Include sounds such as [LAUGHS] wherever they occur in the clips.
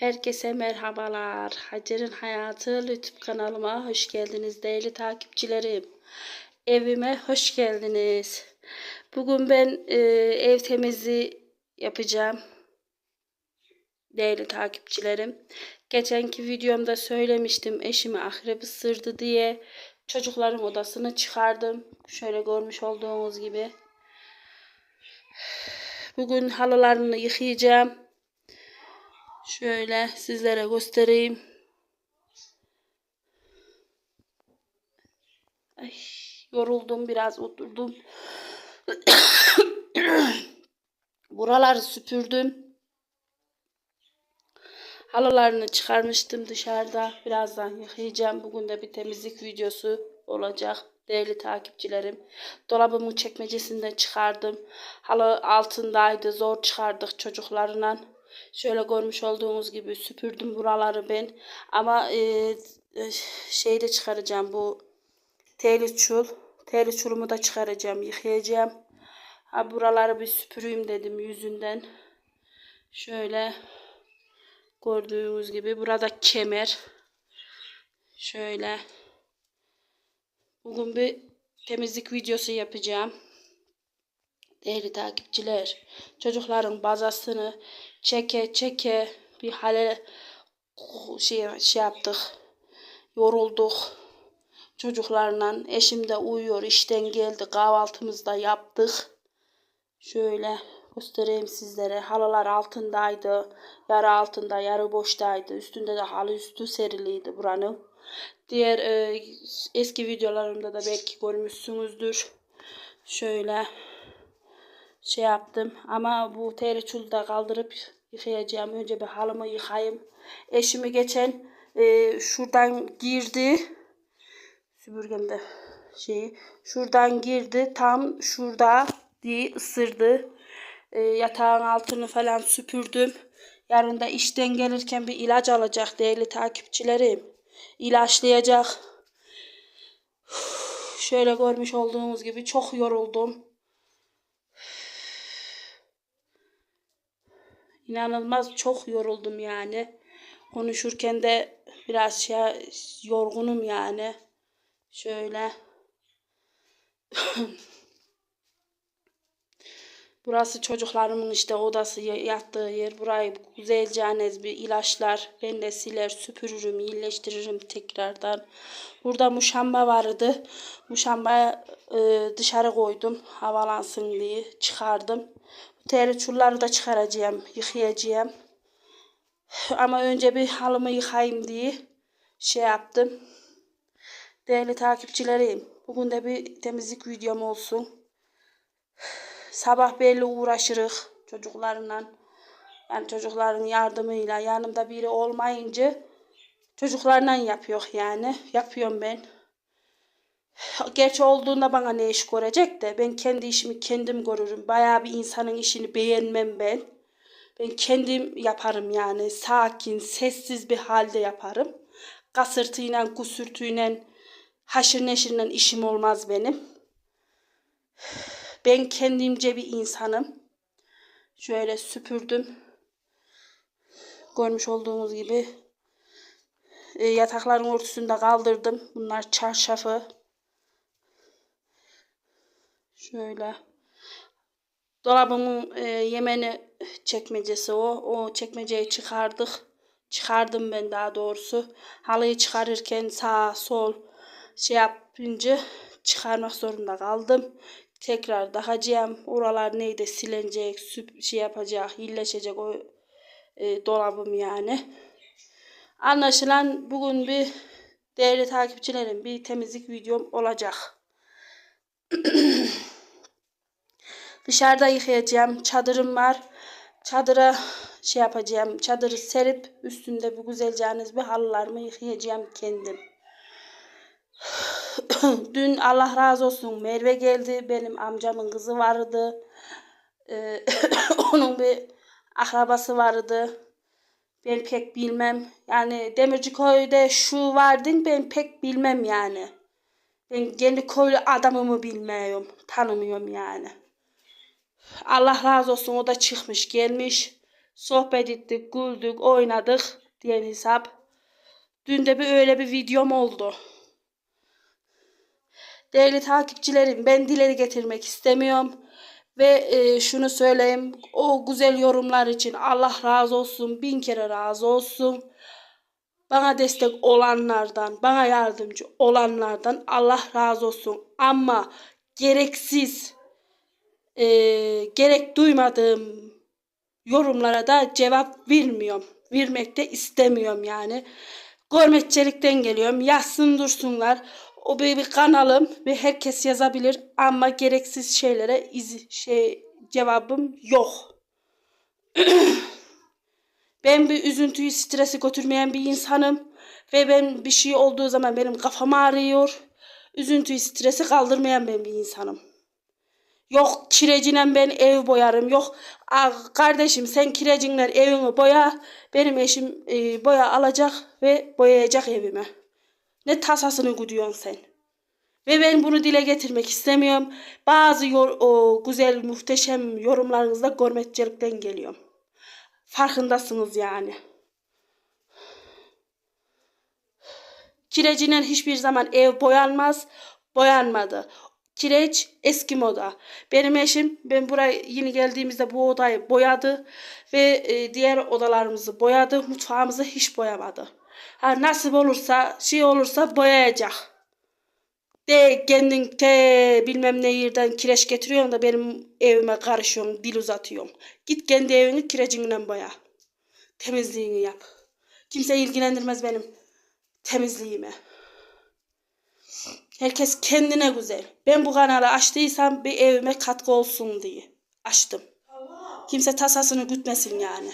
Herkese merhabalar. Hacer'in Hayatı YouTube kanalıma hoş geldiniz değerli takipçilerim. Evime hoş geldiniz. Bugün ben e, ev temizliği yapacağım. Değerli takipçilerim. Geçenki videomda söylemiştim eşimi akrep ısırdı diye. Çocukların odasını çıkardım. Şöyle görmüş olduğunuz gibi. Bugün halılarını yıkayacağım. Şöyle sizlere göstereyim. Ay, yoruldum biraz oturdum. [COUGHS] Buraları süpürdüm. Halılarını çıkarmıştım dışarıda. Birazdan yıkayacağım. Bugün de bir temizlik videosu olacak. Değerli takipçilerim. Dolabımın çekmecesinden çıkardım. Halı altındaydı. Zor çıkardık çocuklarla. Şöyle görmüş olduğunuz gibi süpürdüm buraları ben. Ama e, e, şeyi de çıkaracağım bu teli çul. Teli çulumu da çıkaracağım. Yıkayacağım. Ha buraları bir süpüreyim dedim yüzünden. Şöyle gördüğünüz gibi burada kemer. Şöyle. Bugün bir temizlik videosu yapacağım. Değerli takipçiler, çocukların bazasını çeke çeke bir hale şey, şey yaptık. Yorulduk. Çocuklarla eşim de uyuyor. işten geldi. Kahvaltımızı da yaptık. Şöyle göstereyim sizlere. Halılar altındaydı. Yarı altında, yarı boştaydı. Üstünde de halı üstü seriliydi buranın. Diğer e, eski videolarımda da belki görmüşsünüzdür. Şöyle şey yaptım. Ama bu teriçulu da kaldırıp yıkayacağım. Önce bir halımı yıkayayım. Eşimi geçen e, şuradan girdi. Süpürgemde şeyi. Şuradan girdi. Tam şurada diye ısırdı. E, yatağın altını falan süpürdüm. Yarın da işten gelirken bir ilaç alacak değerli takipçilerim. İlaçlayacak. Şöyle görmüş olduğunuz gibi çok yoruldum. İnanılmaz çok yoruldum yani. Konuşurken de biraz şey yorgunum yani. Şöyle. [LAUGHS] Burası çocuklarımın işte odası yattığı yer. Burayı güzelce bir ilaçlar. Ben süpürürüm, iyileştiririm tekrardan. Burada muşamba vardı. Muşamba e, dışarı koydum havalansın diye çıkardım. Teri çulları da çıkaracağım, yıkayacağım. Ama önce bir halımı yıkayayım diye şey yaptım. Değerli takipçilerim, bugün de bir temizlik videom olsun. Sabah belli uğraşırız çocuklarla. Yani çocukların yardımıyla yanımda biri olmayınca çocuklarla yapıyor yani. Yapıyorum ben. Gerçi olduğunda bana ne iş görecek de ben kendi işimi kendim görürüm. Bayağı bir insanın işini beğenmem ben. Ben kendim yaparım yani. Sakin, sessiz bir halde yaparım. Kasırtıyla, kusürtüyle, haşır neşirle işim olmaz benim. Ben kendimce bir insanım. Şöyle süpürdüm. Görmüş olduğunuz gibi. E, yatakların örtüsünü de kaldırdım. Bunlar çarşafı. Şöyle. Dolabımın e, yemeni çekmecesi o. O çekmeceyi çıkardık. Çıkardım ben daha doğrusu. Halıyı çıkarırken sağ sol şey yapınca çıkarmak zorunda kaldım. Tekrar takacağım. Oralar neydi silinecek, süp şey yapacak, iyileşecek o e, dolabım yani. Anlaşılan bugün bir değerli takipçilerim bir temizlik videom olacak. [CLEARS THROAT] Dışarıda yıkayacağım. Çadırım var. Çadıra şey yapacağım. Çadırı serip üstünde bu güzelceğiniz bir halılarımı yıkayacağım kendim. [SIGHS] Dün Allah razı olsun Merve geldi. Benim amcamın kızı vardı. Ee, [COUGHS] onun bir akrabası vardı. Ben pek bilmem. Yani Demirci köyde şu vardın ben pek bilmem yani. Ben kendi köylü adamımı bilmiyorum. Tanımıyorum yani. Allah razı olsun o da çıkmış gelmiş. Sohbet ettik, güldük, oynadık diyen hesap. Dün de bir öyle bir videom oldu. Değerli takipçilerim ben dileri getirmek istemiyorum. Ve e, şunu söyleyeyim o güzel yorumlar için Allah razı olsun bin kere razı olsun. Bana destek olanlardan, bana yardımcı olanlardan Allah razı olsun. Ama gereksiz, e, gerek duymadığım yorumlara da cevap vermiyorum. Vermek de istemiyorum yani. Görmetçilikten geliyorum. Yazsın dursunlar. O bir, bir kanalım ve herkes yazabilir ama gereksiz şeylere iz, şey cevabım yok. [CLEARS THROAT] Ben bir üzüntüyü, stresi götürmeyen bir insanım. Ve ben bir şey olduğu zaman benim kafam ağrıyor. Üzüntüyü, stresi kaldırmayan ben bir insanım. Yok kirecine ben ev boyarım. Yok "Aa, kardeşim sen kirecinle evimi boya. Benim eşim e, boya alacak ve boyayacak evimi. Ne tasasını güdüyorsun sen? Ve ben bunu dile getirmek istemiyorum. Bazı yor- o güzel muhteşem yorumlarınızda görmetçilikten geliyorum. Farkındasınız yani. Kirecinin hiçbir zaman ev boyanmaz. Boyanmadı. Kireç eski moda. Benim eşim ben buraya yeni geldiğimizde bu odayı boyadı ve e, diğer odalarımızı boyadı. Mutfağımızı hiç boyamadı. Ha, nasip olursa şey olursa boyayacak. De kendin te bilmem ne yerden kireç getiriyorsun da benim evime karışıyorsun, dil uzatıyorsun. Git kendi evini kirecinle boya. Temizliğini yap. Kimse ilgilendirmez benim temizliğime. Herkes kendine güzel. Ben bu kanalı açtıysam bir evime katkı olsun diye açtım. Kimse tasasını gütmesin yani.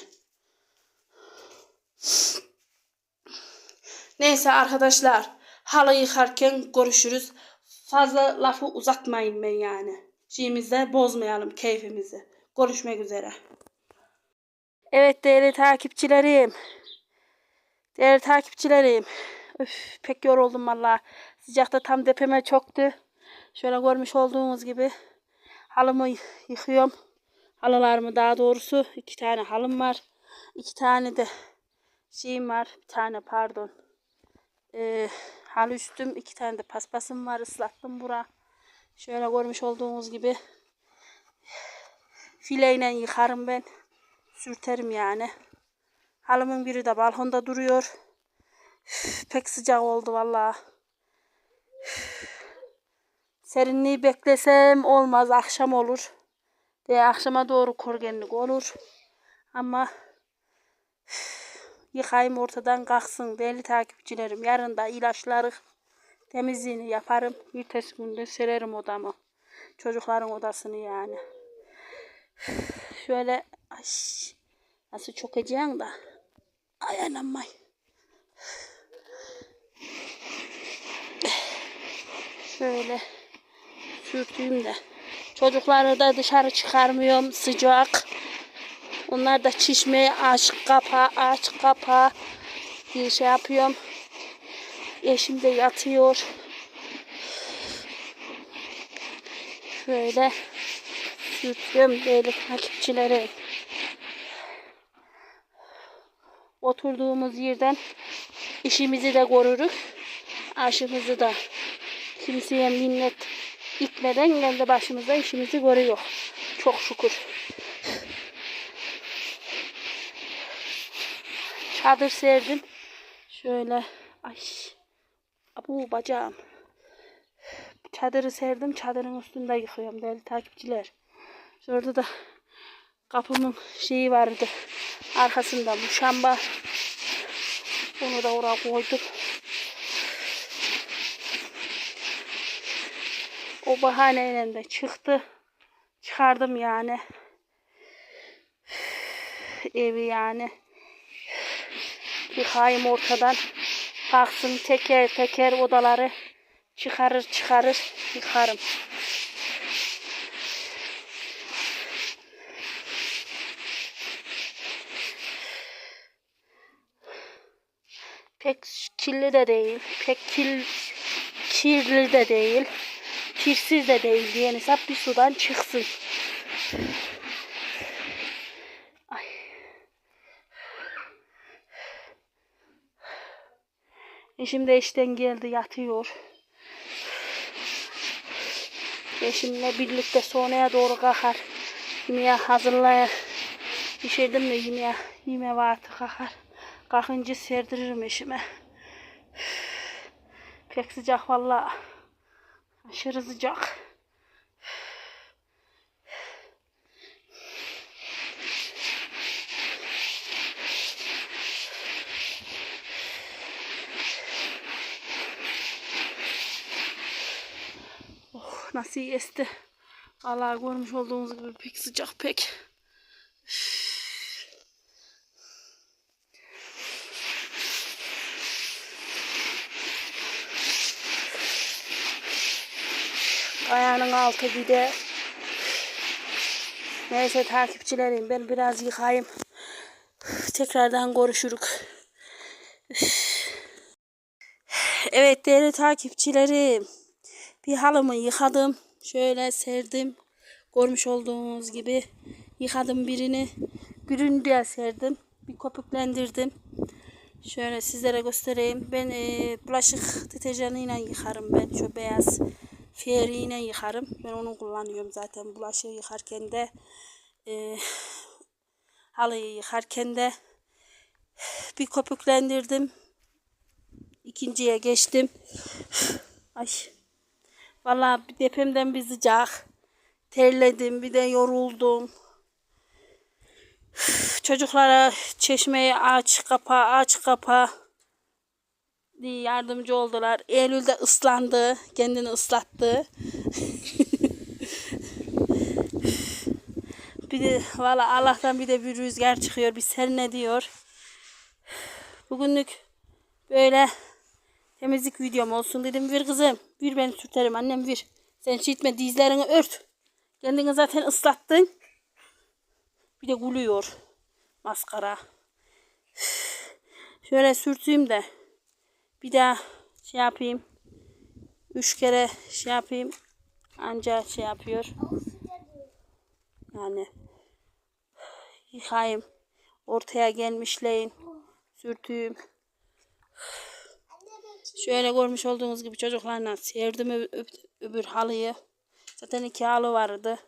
Neyse arkadaşlar. Halı yıkarken görüşürüz. Fazla lafı uzatmayın ben yani. Şeyimizde bozmayalım keyfimizi. Görüşmek üzere. Evet değerli takipçilerim. Değerli takipçilerim. Öf, pek yoruldum valla. Sıcakta tam tepeme çoktu. Şöyle görmüş olduğunuz gibi halımı yıkıyorum. Halılarımı daha doğrusu iki tane halım var. İki tane de şeyim var. Bir tane pardon. Ee, halı üstüm iki tane de paspasım var. Islattım bura. Şöyle görmüş olduğunuz gibi fileyle yıkarım ben. Sürterim yani. Halımın biri de balkonda duruyor. Üf, Pek sıcak oldu vallahi. Serinliği beklesem olmaz. Akşam olur. De akşama doğru korgenlik olur. Ama üf, yıkayım ortadan kalksın değerli takipçilerim. Yarın da ilaçları temizliğini yaparım. Ertesi günde sererim odamı. Çocukların odasını yani. Şöyle ay, nasıl çok acıyan da. Ay anam ay. Şöyle sürteyim de. Çocukları da dışarı çıkarmıyorum sıcak. Onlar da çişmeye aç kapa aç kapa diye şey yapıyorum. Eşim de yatıyor. Şöyle sürtüyorum değerli takipçileri. Oturduğumuz yerden işimizi de görürük. Aşımızı da kimseye minnet itmeden kendi başımıza işimizi görüyor. Çok şükür. Çadır serdim. Şöyle ay bu bacağım. Çadırı serdim. Çadırın üstünde yıkıyorum değerli takipçiler. Şurada da kapımın şeyi vardı. Arkasında muşamba. Onu da oraya koydum. O bahaneyle de çıktı. Çıkardım yani. Evi yani. Yıkayım ortadan. Kalksın teker teker odaları çıkarır çıkarır yıkarım. Pek kirli de değil. Pek kil, kirli de değil kirsiz de değil diyen hesap bir sudan çıksın. Ay. Eşim de işten geldi yatıyor. Eşimle birlikte sonraya doğru kalkar. Yemeğe hazırlayar. Pişirdim mi yemeğe? Yemeğe vardı kalkar. Kalkınca serdiririm eşime. Pek sıcak vallahi. Aşırı sıcak. Oh, nasıl iyi esti. Allah görmüş olduğunuz gibi pek sıcak pek. Ayağının altı bir de. Neyse takipçilerim ben biraz yıkayayım. Tekrardan görüşürük. Evet değerli takipçilerim. Bir halımı yıkadım. Şöyle serdim. Görmüş olduğunuz gibi yıkadım birini. Birini de serdim. Bir köpüklendirdim. Şöyle sizlere göstereyim. Ben e, bulaşık deterjanıyla yıkarım ben. Şu beyaz feriyle yıkarım. Ben onu kullanıyorum zaten bulaşığı yıkarken de. E, halıyı yıkarken de bir köpüklendirdim. İkinciye geçtim. Ay. Vallahi bir depremden bir sıcak. Terledim bir de yoruldum. Çocuklara çeşmeyi aç kapa aç kapa yardımcı oldular. Eylül de ıslandı. Kendini ıslattı. [LAUGHS] bir de valla Allah'tan bir de bir rüzgar çıkıyor. Bir serine diyor. Bugünlük böyle temizlik videom olsun dedim. Bir kızım. Bir ben sürterim annem bir. Sen çiğitme dizlerini ört. Kendini zaten ıslattın. Bir de gülüyor. Maskara. Şöyle sürteyim de. Bir daha şey yapayım. Üç kere şey yapayım. Anca şey yapıyor. Yani yıkayayım. Ortaya gelmişleyin. Sürtüyüm. Şöyle görmüş olduğunuz gibi çocuklarla serdim ö- ö- öbür halıyı. Zaten iki halı vardı.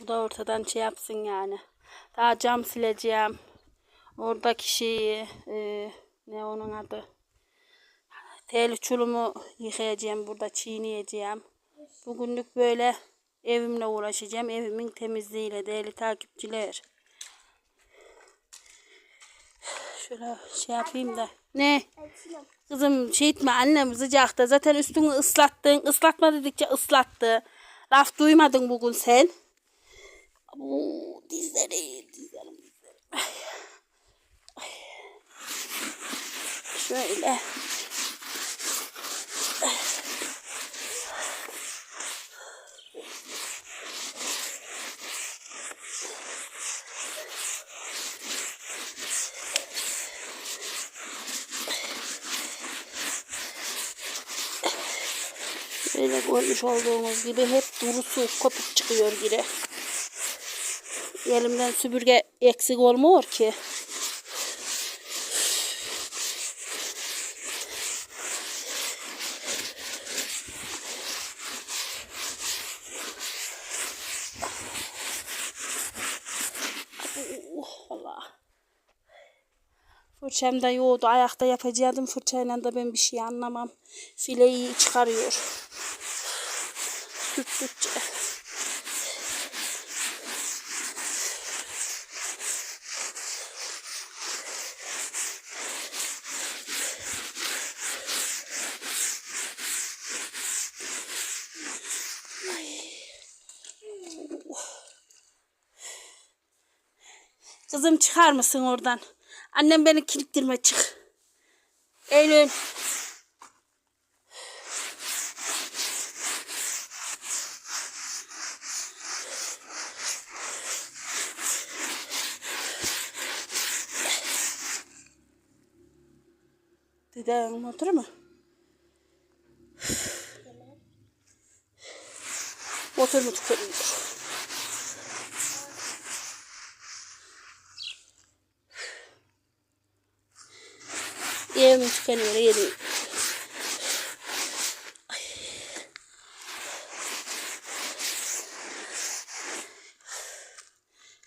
Bu da ortadan şey yapsın yani. Daha cam sileceğim. Oradaki şeyi e, ne onun adı? Tel çulumu yıkayacağım. Burada çiğneyeceğim. Bugünlük böyle evimle uğraşacağım. Evimin temizliğiyle değerli takipçiler. Şöyle şey yapayım da. Ne? Kızım şey etme annem sıcakta. Zaten üstünü ıslattın. Islatma dedikçe ıslattı. Laf duymadın bugün sen. Bu dizleri, dizlerim, dizlerim. Ay. Ay. Şöyle. Böyle görmüş olduğunuz gibi hep durusu kopuk çıkıyor gire. Elimden süpürge eksik olmuyor ki. Allah. Fırçam da yoğdu. Ayakta yapacaktım. Fırçayla da ben bir şey anlamam. Fileyi çıkarıyor. Sürttükçe. Kızım çıkar mısın oradan? Annem beni kilittirme çık. Eylül. Dedem motoru mu? Motor mu tükürüyor? Evim tükeniyor yedim.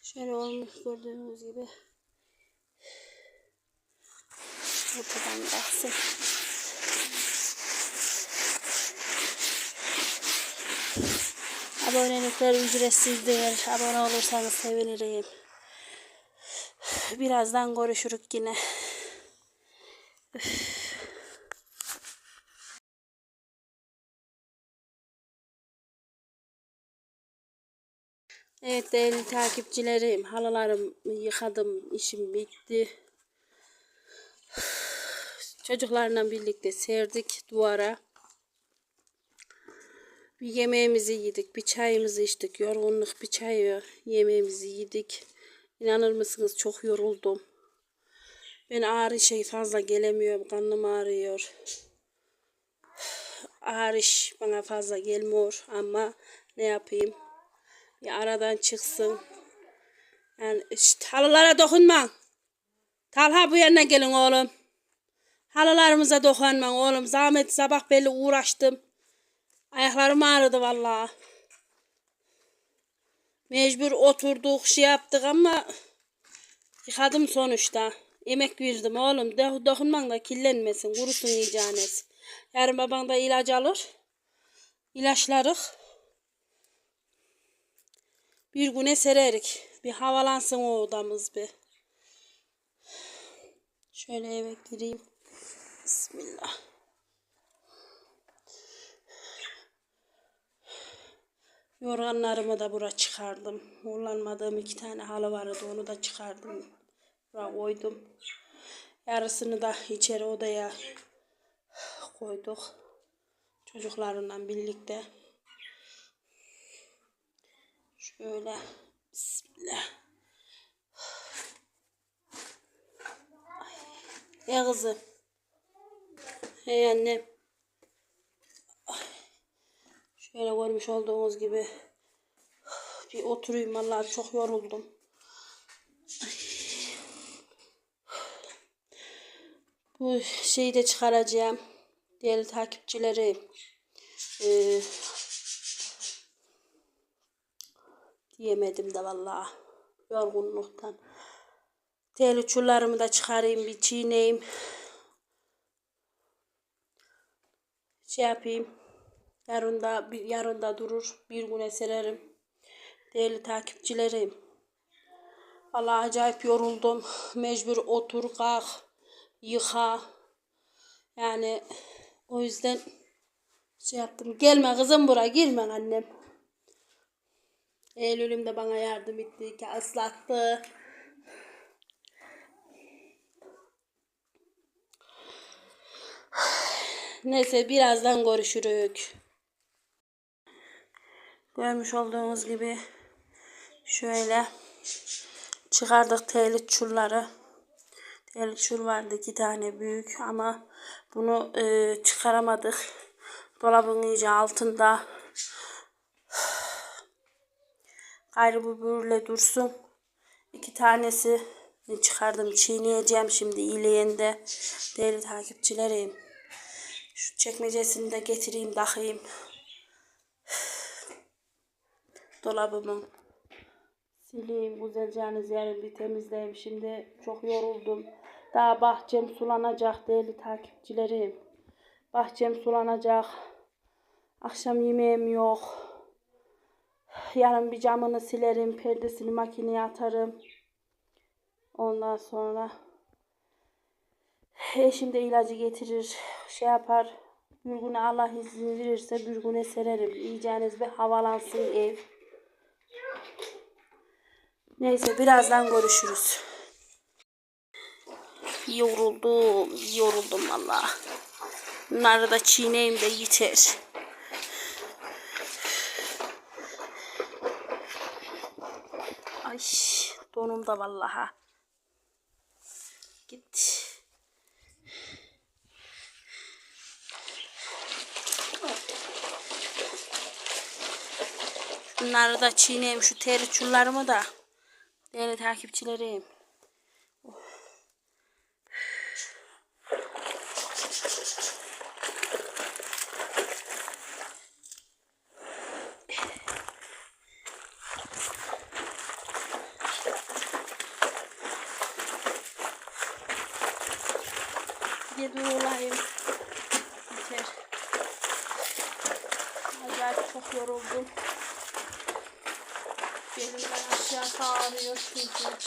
Şöyle olmuş gördüğünüz gibi. Ortadan baksın. Abonelikler ücretsizdir. Abone olursanız sevinirim. Birazdan görüşürük yine. Evet değerli takipçilerim, halılarımı yıkadım, işim bitti. Çocuklarla birlikte serdik duvara. Bir yemeğimizi yedik, bir çayımızı içtik. Yorgunluk bir çayı, yemeğimizi yedik. İnanır mısınız çok yoruldum. Ben ağrı şey fazla gelemiyorum, karnım ağrıyor. Ağrış bana fazla gelmiyor ama ne yapayım? Bir aradan çıksın. Yani şşt, halılara dokunma. Talha bu yana gelin oğlum. Halılarımıza dokunma oğlum. Zahmet sabah belli uğraştım. Ayaklarım ağrıdı vallahi. Mecbur oturduk şey yaptık ama yıkadım sonuçta. Yemek verdim oğlum. Do dokunman da kirlenmesin. Kurusun yiyeceğiniz. Yarın baban da ilaç alır. İlaçlarık. Bir güne sererik. Bir havalansın o odamız bir. Şöyle eve gireyim. Bismillah. Yorganlarımı da bura çıkardım. Kullanmadığım iki tane halı vardı. Onu da çıkardım. Bura koydum. Yarısını da içeri odaya koyduk. Çocuklarımla birlikte. Şöyle. Bismillah. Ay. Kızım. Hey annem. Şöyle görmüş olduğunuz gibi. Bir oturayım vallahi çok yoruldum. Bu şeyi de çıkaracağım. Değerli takipçileri. Ee, diyemedim de vallahi yorgunluktan. Tel uçlarımı da çıkarayım bir çiğneyim. Şey yapayım. Yarın da, yarın da durur. Bir güne sererim. Değerli takipçilerim. Vallahi acayip yoruldum. Mecbur otur kalk. Yıka. Yani o yüzden şey yaptım. Gelme kızım buraya girme annem. Eylül'üm de bana yardım etti ki ıslattı. Neyse birazdan görüşürük. Görmüş olduğunuz gibi şöyle çıkardık telit çulları. Telit çul vardı iki tane büyük ama bunu e, çıkaramadık. Dolabın iyice altında. Gayrı bu böyle dursun. İki tanesi çıkardım çiğneyeceğim şimdi iyileğinde. Değerli takipçilerim. Şu çekmecesini de getireyim takayım. [SIGHS] Dolabımı sileyim güzelce yarın bir temizleyeyim. Şimdi çok yoruldum. Daha bahçem sulanacak değerli takipçilerim. Bahçem sulanacak. Akşam yemeğim yok. Yarın bir camını silerim. Perdesini makineye atarım. Ondan sonra eşim de ilacı getirir. Şey yapar. Bir güne Allah izin verirse bir güne sererim. Yiyeceğiniz bir havalansın ev. Neyse birazdan görüşürüz. Yoruldum. Yoruldum valla. Bunları da çiğneyim de yeter. Ay donum da vallaha. Git. Bunları da çiğneyim şu teri çullarımı da. Değerli takipçilerim. Olayım. Yeter. Acayip çok yoruldum. Belimden aşağı ağrıyor çünkü.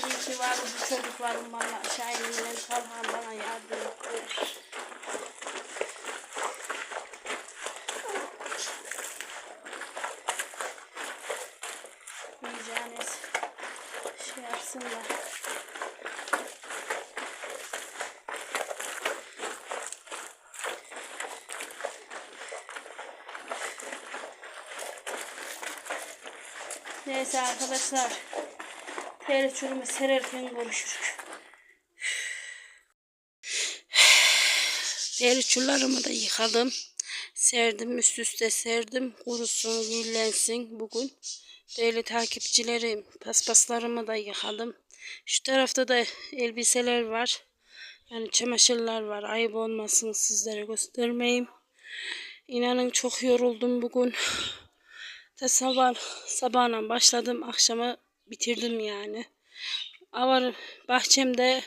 Çünkü var bu çocuklarım bana aşağı inmeden Talhan bana yardım etti. Yiyeceğiniz şey yapsınlar. Neyse arkadaşlar. Ter çürümü sererken görüşürüz. Deri çullarımı da yıkadım. Serdim üst üste serdim. Kurusun, güllensin bugün. Değerli takipçilerim, paspaslarımı da yıkadım. Şu tarafta da elbiseler var. Yani çamaşırlar var. Ayıp olmasın sizlere göstermeyeyim. İnanın çok yoruldum bugün. Ta sabah, sabahla başladım. Akşama bitirdim yani. Avar bahçemde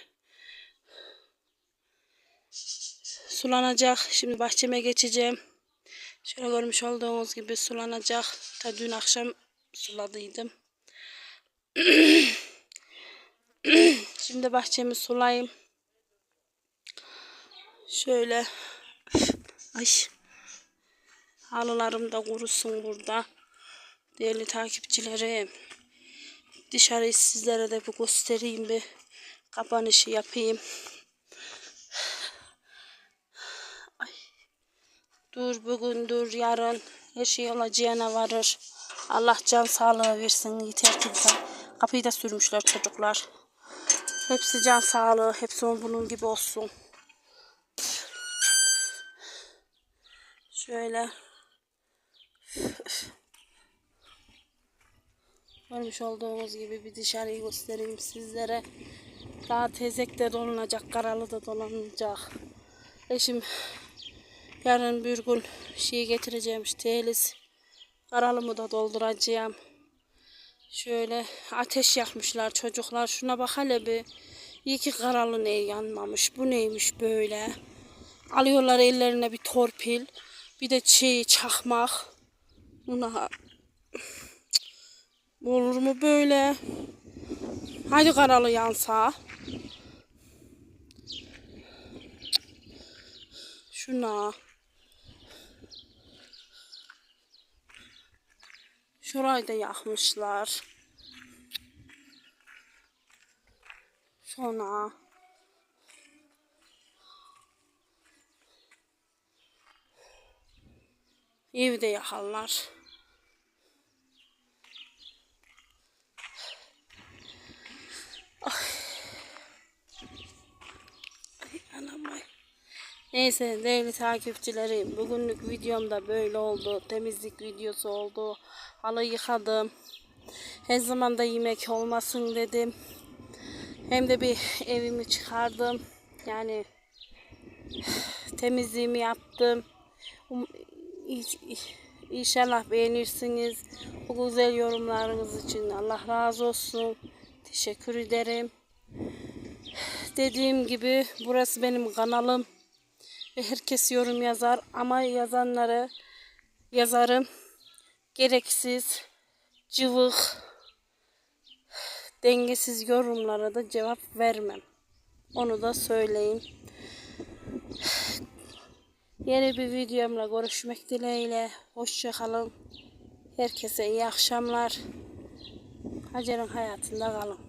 sulanacak. Şimdi bahçeme geçeceğim. Şöyle görmüş olduğunuz gibi sulanacak. Ta dün akşam suladıydım. Şimdi bahçemi sulayayım. Şöyle ay halılarım da kurusun burada. Değerli takipçilerim. Dışarıyı sizlere de bir göstereyim bir kapanışı yapayım. Ay. Dur bugün dur yarın her şey olacağına varır. Allah can sağlığı versin yeter ki insan. Kapıyı da sürmüşler çocuklar. Hepsi can sağlığı, hepsi bunun gibi olsun. Şöyle. Görmüş olduğunuz gibi bir dışarıyı göstereyim sizlere. Daha tezek de dolunacak, karalı da dolanacak. Eşim yarın bir gün şey getireceğim teliz. Karalımı da dolduracağım. Şöyle ateş yakmışlar çocuklar. Şuna bak hele bir. İyi ki karalı ne yanmamış. Bu neymiş böyle. Alıyorlar ellerine bir torpil. Bir de çiğ çakmak. Buna Olur mu böyle? Haydi karalı yansa. Şuna. Şurayı da yakmışlar. Sonra. Evi de yakarlar. Neyse değerli takipçilerim bugünlük videom da böyle oldu. Temizlik videosu oldu. Halı yıkadım. Her zaman da yemek olmasın dedim. Hem de bir evimi çıkardım. Yani temizliğimi yaptım. Um, İnşallah beğenirsiniz. Bu güzel yorumlarınız için Allah razı olsun. Teşekkür ederim. Dediğim gibi burası benim kanalım ve herkes yorum yazar ama yazanları yazarım gereksiz cıvık dengesiz yorumlara da cevap vermem. Onu da söyleyeyim. Yeni bir videomla görüşmek dileğiyle. Hoşçakalın. Herkese iyi akşamlar. Hacer'in hayatında kalın.